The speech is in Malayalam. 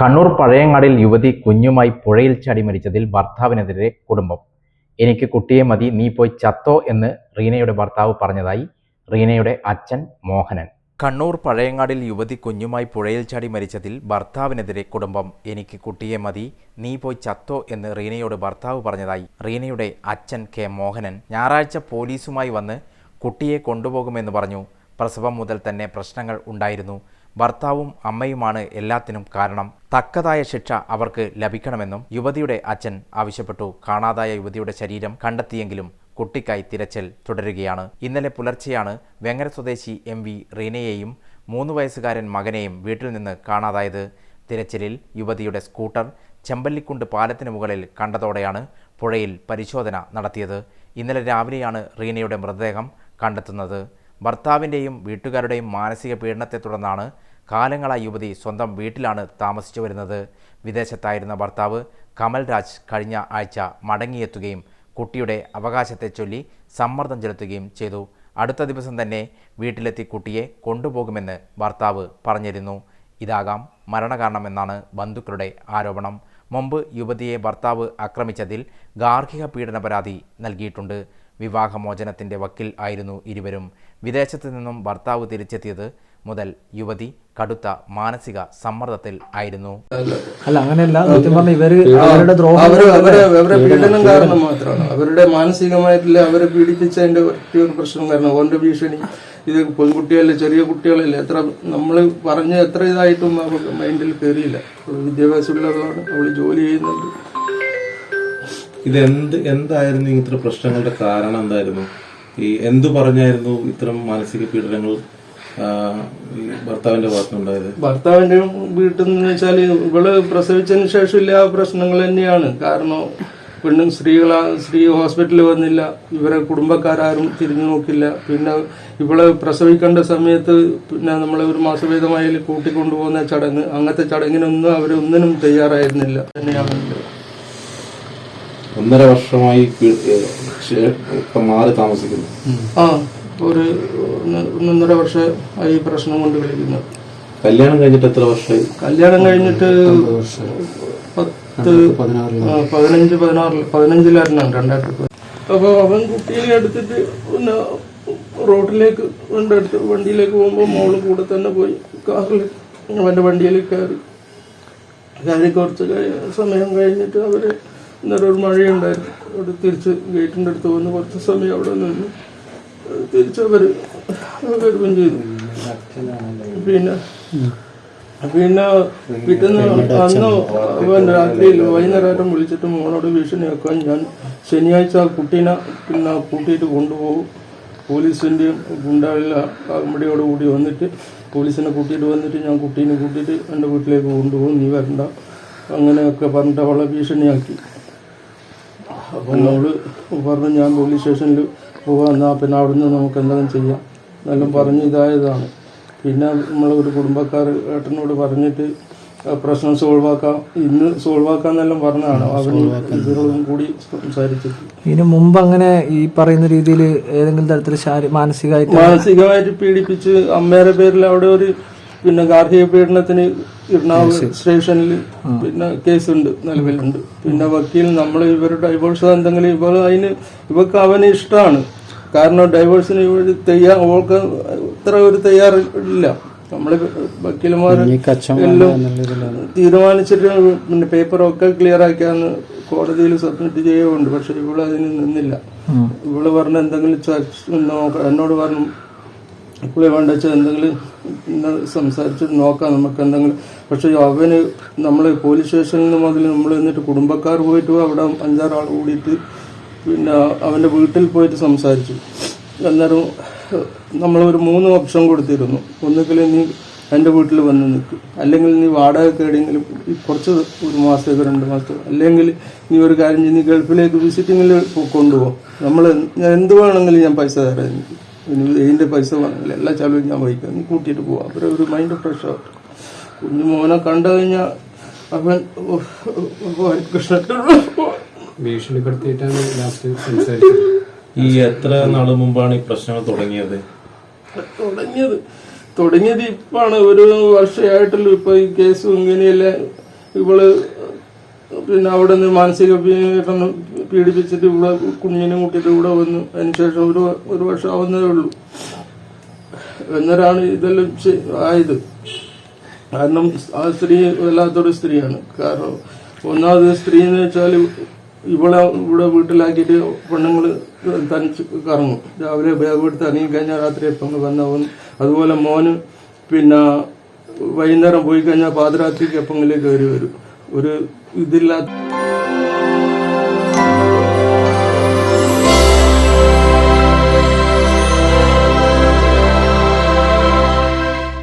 കണ്ണൂർ പഴയങ്ങാടിൽ യുവതി കുഞ്ഞുമായി പുഴയിൽ ചാടി മരിച്ചതിൽ ഭർത്താവിനെതിരെ കുടുംബം. എനിക്ക് കുട്ടിയെ മതി നീ പോയി ചത്തോ എന്ന് റീനയുടെ ഭർത്താവ് പറഞ്ഞതായി റീനയുടെ അച്ഛൻ മോഹനൻ. കണ്ണൂർ പഴയങ്ങാടിൽ യുവതി കുഞ്ഞുമായി പുഴയിൽ ചാടി മരിച്ചതിൽ ഭർത്താവിനെതിരെ കുടുംബം. എനിക്ക് കുട്ടിയെ മതി നീ പോയി ചത്തോ എന്ന് റീനയോട് ഭർത്താവ് പറഞ്ഞതായി റീനയുടെ അച്ഛൻ കെ മോഹനൻ. ഞായറാഴ്ച പോലീസുമായി വന്ന് കുട്ടിയെ കൊണ്ടുപോകുമെന്ന് പറഞ്ഞു. പ്രസവം മുതൽ തന്നെ പ്രശ്നങ്ങൾ ഉണ്ടായിരുന്നു. ഭർത്താവും അമ്മയുമാണ് എല്ലാത്തിനും കാരണം. തക്കതായ ശിക്ഷ അവർക്ക് ലഭിക്കണമെന്നും യുവതിയുടെ അച്ഛൻ ആവശ്യപ്പെട്ടു. കാണാതായ യുവതിയുടെ ശരീരം കണ്ടെത്തിയെങ്കിലും കുട്ടിക്കായി തിരച്ചിൽ തുടരുകയാണ്. ഇന്നലെ പുലർച്ചെയാണ് വെങ്ങര സ്വദേശി എം വി റീനയെയും മൂന്ന് വയസ്സുകാരൻ മകനെയും വീട്ടിൽ നിന്ന് കാണാതായത്. തിരച്ചിലിൽ യുവതിയുടെ സ്കൂട്ടർ ചെമ്പല്ലിക്കുണ്ട് പാലത്തിന് മുകളിൽ കണ്ടതോടെയാണ് പുഴയിൽ പരിശോധന നടത്തിയത്. ഇന്നലെ രാവിലെയാണ് റീനയുടെ മൃതദേഹം കണ്ടെത്തുന്നത്. ഭർത്താവിന്റെയും വീട്ടുകാരുടെയും മാനസിക പീഡനത്തെ തുടർന്നാണ് കാലങ്ങളായി യുവതി സ്വന്തം വീട്ടിലാണ് താമസിച്ചു വരുന്നത്. വിദേശത്തായിരുന്ന ഭർത്താവ് കമൽരാജ് കഴിഞ്ഞ ആഴ്ച മടങ്ങിയെത്തുകയും കുട്ടിയുടെ അവകാശത്തെ ചൊല്ലി സമ്മർദ്ദം ചെലുത്തുകയും ചെയ്തു. അടുത്ത ദിവസം തന്നെ വീട്ടിലെത്തി കുട്ടിയെ കൊണ്ടുപോകുമെന്ന് ഭർത്താവ് പറഞ്ഞിരുന്നു. ഇതാകാം മരണകാരണമെന്നാണ് ബന്ധുക്കളുടെ ആരോപണം. മുമ്പ് യുവതിയെ ഭർത്താവ് ആക്രമിച്ചതിൽ ഗാർഹിക പീഡന പരാതി നൽകിയിട്ടുണ്ട്. വിവാഹമോചനത്തിന്റെ വക്കിൽ ആയിരുന്നു ഇരുവരും. വിദേശത്തു നിന്നും ഭർത്താവ് തിരിച്ചെത്തിയത് മുതൽ യുവതി കടുത്ത മാനസിക സമ്മർദ്ദത്തിൽ ആയിരുന്നു. അല്ല അങ്ങനെയല്ല. ഇവർ അവരുടെ ദ്രോഹം അവർ അവരെ അവരെ പീഡനം കാരണം മാത്രമാണ്. അവരുടെ മാനസികമായിട്ടില്ല അവരെ പീഡിപ്പിച്ചതിന്റെ ഒറ്റ ഒരു പ്രശ്നം കാരണം. ഓന്റെ ഭീഷണി ഇത് പെൺകുട്ടികളല്ലേ ചെറിയ കുട്ടികളല്ലേ എത്ര നമ്മൾ പറഞ്ഞ് എത്ര ഇതായിട്ടും മൈൻഡിൽ കയറിയില്ല വിദ്യാഭ്യാസമുള്ളതാണ് അവൾ ജോലി ചെയ്യുന്നുണ്ട്. ഇത് എന്ത് എന്തായിരുന്നു ഇത്ര പ്രശ്നങ്ങളുടെ കാരണം എന്തായിരുന്നു? ഈ എന്തു പറഞ്ഞായിരുന്നു ഇത്തരം മാനസിക പീഡനങ്ങൾ? ഭർത്താവിന്റെ ഭാഗത്തുണ്ടായത് ഭർത്താവിന്റെ വീട്ടിൽ നിന്ന് വെച്ചാൽ ഇവൾ പ്രസവിച്ചതിന് ശേഷം ഇല്ല പ്രശ്നങ്ങൾ തന്നെയാണ്. കാരണം പെണ്ണും സ്ത്രീകളാ സ്ത്രീ ഹോസ്പിറ്റലിൽ വന്നില്ല. ഇവരെ കുടുംബക്കാരും തിരിഞ്ഞു നോക്കില്ല. പിന്നെ ഇവളെ പ്രസവിക്കേണ്ട സമയത്ത് പിന്നെ നമ്മളെ ഒരു മാസഭേദമായി കൂട്ടിക്കൊണ്ടുപോകുന്ന ചടങ്ങ് അങ്ങനത്തെ ചടങ്ങിനൊന്നും അവരൊന്നിനും തയ്യാറായിരുന്നില്ല. തന്നെയാണ് ഒന്നര വർഷമായി മാറി താമസിക്കുന്നു. ആ. ഒരു ഒന്ന് ഒന്നൊന്നര വർഷം ഈ പ്രശ്നം കൊണ്ട് കളിക്കുന്നത് കല്യാണം കഴിഞ്ഞിട്ട് എത്ര വർഷമായി? കല്യാണം കഴിഞ്ഞിട്ട് പത്ത് ആ, പതിനഞ്ച് പതിനാറിൽ പതിനഞ്ചിലായിരുന്നു രണ്ടായിരത്തി അപ്പോൾ അപ്പൊ അവൻ കുട്ടിയെ എടുത്തിട്ട് പിന്നെ റോഡിലേക്ക് വണ്ടി വണ്ടിയിലേക്ക് പോകുമ്പോൾ മോൾ കൂടെ തന്നെ പോയി കാറിൽ അവന്റെ വണ്ടിയിൽ കയറി. കയറി കുറച്ച് സമയം കഴിഞ്ഞിട്ട് അവർ ഇന്നലെ ഒരു മഴയുണ്ടായിരുന്നു. അവിടെ തിരിച്ച് ഗേറ്റിന്റെ അടുത്ത് വന്ന് കുറച്ച് സമയം അവിടെ നിന്ന് തിരിച്ച് അവർ വരുകയും ചെയ്തു. പിന്നെ പിന്നെ പിറ്റേന്ന് അന്ന് അവൻ രാത്രിയിൽ വൈകുന്നേരം വിളിച്ചിട്ട് മോനോട് ഭീഷണിയാക്കാൻ ഞാൻ ശനിയാഴ്ച കുട്ടീനെ പിന്നെ കൂട്ടിയിട്ട് കൊണ്ടുപോകും. പോലീസിന്റെയും ഗുണ്ടാവില്ല കാകമ്പടിയോട് കൂടി വന്നിട്ട് പോലീസിനെ കൂട്ടിയിട്ട് വന്നിട്ട് ഞാൻ കുട്ടീനെ കൂട്ടിയിട്ട് എന്റെ വീട്ടിലേക്ക് കൊണ്ടുപോകും. നീ വരണ്ട. അങ്ങനെയൊക്കെ പറഞ്ഞിട്ട് അവളെ ഭീഷണിയാക്കി. അപ്പം അവൾ പറഞ്ഞു ഞാൻ പോലീസ് സ്റ്റേഷനിൽ പോകാം എന്നാൽ പിന്നെ അവിടുന്ന് നമുക്ക് എന്തെങ്കിലും ചെയ്യാം. എന്നെല്ലാം പറഞ്ഞ് ഇതായതാണ്. പിന്നെ നമ്മൾ ഒരു കുടുംബക്കാർ ഏട്ടനോട് പറഞ്ഞിട്ട് പ്രശ്നം സോൾവ് ആക്കാം ഇന്ന് സോൾവ് ആക്കാന്നെല്ലാം പറഞ്ഞതാണ് അവരും കൂടി സംസാരിച്ചിട്ട്. ഇതിനു മുമ്പ് അങ്ങനെ ഈ പറയുന്ന രീതിയിൽ ഏതെങ്കിലും തരത്തിൽ മാനസികമായിട്ട് മാനസികമായിട്ട് പീഡിപ്പിച്ച് അമ്മയുടെ പേരിൽ അവിടെ ഒരു പിന്നെ ഗാർഹിക പീഡനത്തിന് എറണാകുളം സ്റ്റേഷനിൽ പിന്നെ കേസുണ്ട് നിലവിലുണ്ട്. പിന്നെ വക്കീൽ നമ്മൾ ഇവരുടെ ഡൈവോഴ്സ് എന്തെങ്കിലും ഇവർ അതിന് ഇവർക്ക് അവന് ഇഷ്ടമാണ് കാരണം ഡൈവേഴ്സിന് വേണ്ടി തയ്യാർ അവൾക്ക് ഇത്ര ഒരു തയ്യാറില്ല നമ്മൾ വക്കീലന്മാർ എല്ലാം തീരുമാനിച്ചിട്ട് പിന്നെ പേപ്പറൊക്കെ ക്ലിയർ ആക്കിയാന്ന് കോടതിയിൽ സബ്മിറ്റ് ചെയ്യുന്നുണ്ട് പക്ഷെ ഇവിടെ അതിന് നിന്നില്ല. ഇവൾ പറഞ്ഞ എന്തെങ്കിലും എന്നോട് പറഞ്ഞു ഇപ്പോൾ വേണ്ട വെച്ചാൽ എന്തെങ്കിലും സംസാരിച്ച് നോക്കാം നമുക്ക് എന്തെങ്കിലും. പക്ഷെ അവന് നമ്മൾ പോലീസ് സ്റ്റേഷനിൽ നിന്ന് മുതൽ നമ്മൾ എന്നിട്ട് കുടുംബക്കാർ പോയിട്ട് അവിടെ അഞ്ചാറ് ആൾ കൂടിയിട്ട് പിന്നെ അവന്റെ വീട്ടിൽ പോയിട്ട് സംസാരിച്ചു അന്നേരം നമ്മളൊരു മൂന്ന് ഓപ്ഷൻ കൊടുത്തിരുന്നു ഒന്നുകിൽ നീ എന്റെ വീട്ടിൽ വന്ന് നിൽക്കും അല്ലെങ്കിൽ നീ വാടക എവിടെയെങ്കിലും കുറച്ച് ഒരു മാസത്തേക്ക് രണ്ട് മാസത്തേക്ക് അല്ലെങ്കിൽ നീ ഒരു കാര്യം ചെയ്ത് നീ ഗൾഫിലേക്ക് വിസിറ്റിങ്ങിൽ കൊണ്ടുപോകും നമ്മൾ ഞാൻ എന്ത് വേണമെങ്കിലും ഞാൻ പൈസ തരാം എനിക്ക് ഇതിന്റെ പൈസ വേണമെങ്കിൽ എല്ലാ ചെലവും ഞാൻ വഹിക്കാം നീ കൂട്ടിയിട്ട് പോവാം അവരെ ഒരു മൈൻഡ് ഫ്രഷ് ആവട്ടെ കുഞ്ഞു മോനെ കണ്ടു കഴിഞ്ഞാൽ അവൻ കൃഷ്ണ ഭീഷണിപ്പെടുത്തിയിട്ടാണ് ലാസ്റ്റ് സംസാരിച്ചത്. ഈ എത്ര നാൾ മുമ്പാണ് ഈ പ്രശ്നങ്ങൾ തുടങ്ങിയത്? തുടങ്ങിയത്. തുടങ്ങിയത് ഇപ്പാണ്. ഒരു വർഷമായിട്ടുള്ള ഇപ്പൊ ഈ കേസും ഇങ്ങനെയല്ലേ. ഇവൾ പിന്നെ അവിടെ നിന്ന് മാനസിക പീഡിപ്പിച്ചിട്ട് ഇവിടെ കുഞ്ഞിനെ കൂട്ടിയിട്ട് ഇവിടെ വന്നു. അതിനുശേഷം ഒരു ഒരു വർഷം ആവുന്നതേ ഉള്ളൂ. എന്നൊരാണ് ഇതെല്ലാം ആയത്. കാരണം ആ സ്ത്രീ വല്ലാത്തൊരു സ്ത്രീയാണ്. കാരണം ഒന്നാമത് സ്ത്രീ എന്ന് വെച്ചാൽ ഇവളെ ഇവിടെ വീട്ടിലാക്കിയിട്ട് പെണ്ണുങ്ങൾ തനിച്ച് കറങ്ങും. രാവിലെ ബാഗ് എടുത്ത് ഇറങ്ങി കഴിഞ്ഞാൽ രാത്രി എപ്പം വന്നവൻ അതുപോലെ മോന് പിന്നെ വൈകുന്നേരം പോയി കഴിഞ്ഞാൽ പാതിരാത്രിക്ക് എപ്പെങ്കിലും കയറി വരും. ഒരു ഇതില്ലാത്ത